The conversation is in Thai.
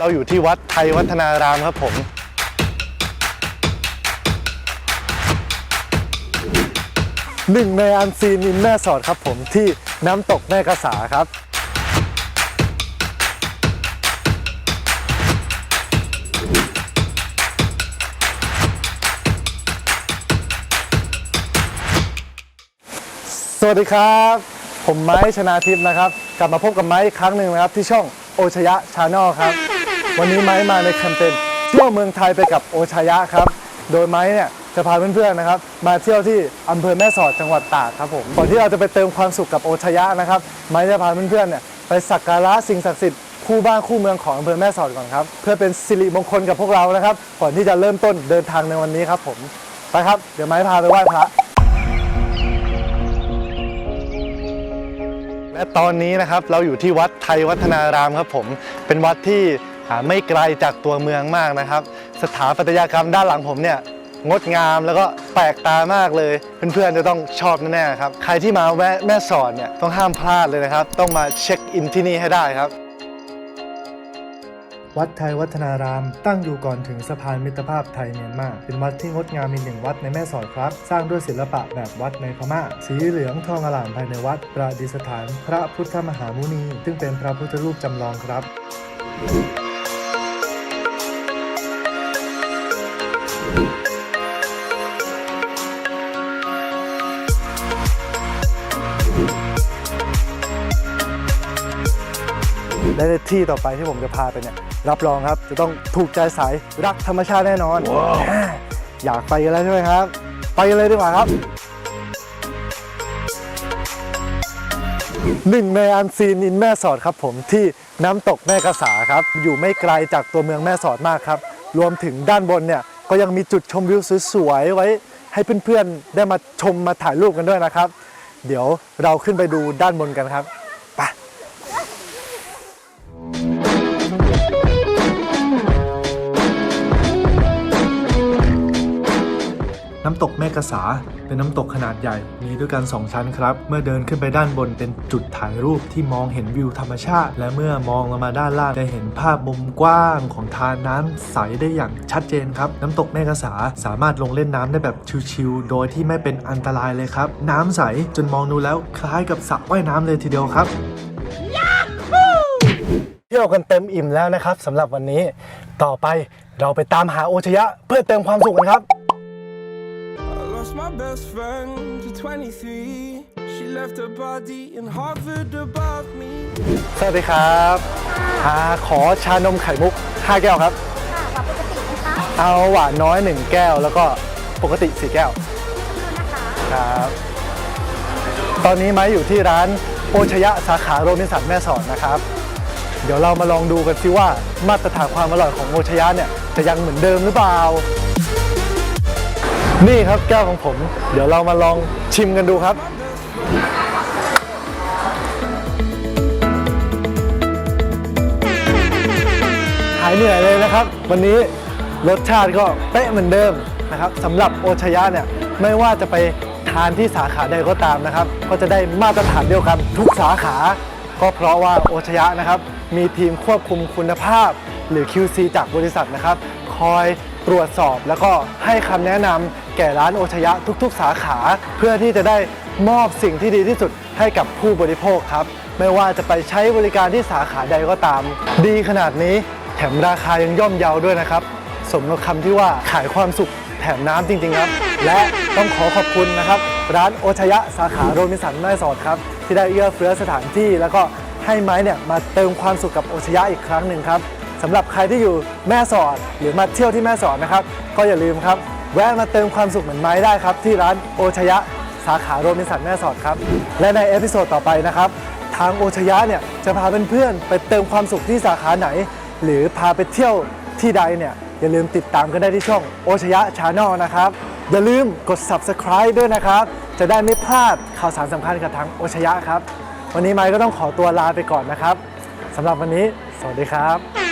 เราอยู่ที่วัดไทยวัฒนารามครับผม หนึ่งในอันซีนอินแม่สอดครับผมที่น้ำตกแม่กระสาครับสวัสดีครับ ผมไม้ชนาทิพย์นะครับ กลับมาพบกับไม้อีกครั้งหนึ่งนะครับ ที่ช่องโอชยะชาแนลครับ วันนี้ไม้มาในแคมเปญเที่ยวเมืองไทยไปกับโอชยะครับ โดยไม้เนี่ยจะพาเพื่อนๆนะครับ มาเที่ยวที่อำเภอแม่สอดจังหวัดตากครับผมก่อนที่เราจะไปเติมความสุขกับโอชยะนะครับไม้จะพาเพื่อนๆเนี่ยไปสักการะสิ่งศักดิ์สิทธิ์คู่บ้านคู่เมืองของอำเภอแม่สอดก่อนครับ เพื่อเป็นสิริมงคลกับพวกเรานะครับ ก่อนที่จะเริ่มต้นเดินทางในวันนี้ครับผมไปครับ เดี๋ยวไม้พาไปไหว้พระและตอนนี้นะครับเราอยู่ที่วัดไทยวัฒนารามครับผม เป็นวัดที่ ไม่ไกลจากตัวเมืองมากนะครับ สถาปัตยกรรมด้านหลังผมเนี่ยงดงามแล้วก็แปลกตามากเลย เพื่อนๆจะต้องชอบแน่ๆครับใครที่มาแวะแม่สอดเนี่ยต้องห้ามพลาดเลยนะครับ ต้องมาเช็คอินที่นี่ให้ได้ครับ วัดไทยวัฒนาราม ตั้งอยู่ก่อนถึงสะพานมิตรภาพไทยเมียนมา เป็นวัดที่งดงามอีกหนึ่งวัดในแม่สอดครับ สร้างด้วยศิลปะแบบวัดในพม่า สีเหลืองทองอลามภายในวัด ประดิษฐาน พระพุทธมหามุนี ซึ่งเป็นพระพุทธรูปจำลองครับ และในที่ต่อไปที่ผมจะพาไปเนี่ยรับรองครับ จะต้องถูกใจสายรักธรรมชาติแน่นอนอ่าอยากไปกันแล้วใช่ไหมครับ ไปกันเลยดีกว่าครับหนึ่งในอันซีนอินแม่สอดครับผมที่น้ำตกแม่กระสาครับ อยู่ไม่ไกลจากตัวเมืองแม่สอดมากครับ รวมถึงด้านบนเนี่ยก็ยังมีจุดชมวิวสวยๆไว้ ให้เพื่อนๆได้มาชมมาถ่ายรูปกันด้วยนะครับ เดี๋ยวเราขึ้นไปดูด้านบนกันครับำตกแม่กษา เป็นน้ำตกขนาดใหญ่ มีด้วยกัน 2 ชั้นครับ เมื่อเดินขึ้นไปด้านบนเป็นจุดถ่ายรูปที่มองเห็นวิวธรรมชาติ และเมื่อมองลงมาด้านล่างจะเห็นภาพมุมกว้างของทานน้ำใสได้อย่างชัดเจนครับ น้ำตกแม่กษาสามารถลงเล่นน้ำได้แบบชิลๆโดยที่ไม่เป็นอันตรายเลยครับ น้ำใสจนมองดูแล้วคล้ายกับสระว่ายน้ำเลยทีเดียวครับเที่ยวกันเต็มอิ่มแล้วนะครับสำหรับวันนี้ ต่อไปเราไปตามหาโอชยะเพื่อเติมความสุขกันครับ lost my best friend to 23. She left her body in Harvard above me. สวัสดีครับอาขอชานมไข่มุก 5 แก้วครับ ค่ะกับปกตินะคะเอาหวานน้อย 1 แก้ว แล้วก็ปกติ 4 แก้วนะคะครับ ตอนนี้ไม้อยู่ที่ร้านโอชยะสาขาโรบินสันแม่สอดนะครับ เดี๋ยวเรามาลองดูกันซิว่ามาตรฐานความอร่อยของโอชยะเนี่ยจะยังเหมือนเดิมหรือเปล่า นี่ครับแก้วของผม เดี๋ยวเรามาลองชิมกันดูครับ หายเหนื่อยเลยนะครับ วันนี้รสชาติก็เป๊ะเหมือนเดิมนะครับสำหรับโอชยะเนี่ยไม่ว่าจะไปทานที่สาขาใดก็ตามนะครับ ก็จะได้มาตรฐานเดียวกันทุกสาขา ก็เพราะว่าโอชยะนะครับ มีทีมควบคุมคุณภาพ หรือ QC จากบริษัทนะครับ คอยตรวจสอบแล้วก็ให้คำแนะนำ แก่ร้านโอชยะทุกๆ สาขา เพื่อที่จะได้มอบสิ่งที่ดีที่สุดให้กับผู้บริโภคครับ ไม่ว่าจะไปใช้บริการที่สาขาใดก็ตาม ดีขนาดนี้แถมราคายังย่อมเยาวด้วยนะครับ สมกับคำที่ว่าขายความสุขแถมน้ำจริง ๆ ครับ และต้องขอขอบคุณนะครับ ร้านโอชยะสาขาโรบินสันแม่สอดครับ ที่ได้เอื้อเฟื้อสถานที่ แล้วก็ให้ไม้เนี่ยมาเติมความสุขกับโอชยะอีกครั้งหนึ่งครับสำหรับใครที่อยู่แม่สอดหรือมาเที่ยวที่แม่สอดนะครับ ก็อย่าลืมครับ แวะมาเติมความสุขเหมือนไม้ได้ครับ ที่ร้านโอชยะสาขาโรบินสันแม่สอดครับ และในเอพิโซดต่อไปนะครับ ทางโอชยะเนี่ยจะพาเพื่อนๆไปเติมความสุขที่สาขาไหน หรือพาไปเที่ยวที่ใดเนี่ยอย่าลืมติดตามกันได้ที่ช่องโอชยะชาแนลนะครับ อย่าลืมกด subscribe ด้วยนะครับ จะได้ไม่พลาดข่าวสารสำคัญกับทางโอชยะครับ วันนี้ไมค์ก็ต้องขอตัวลาไปก่อนนะครับสำหรับวันนี้ สวัสดีครับ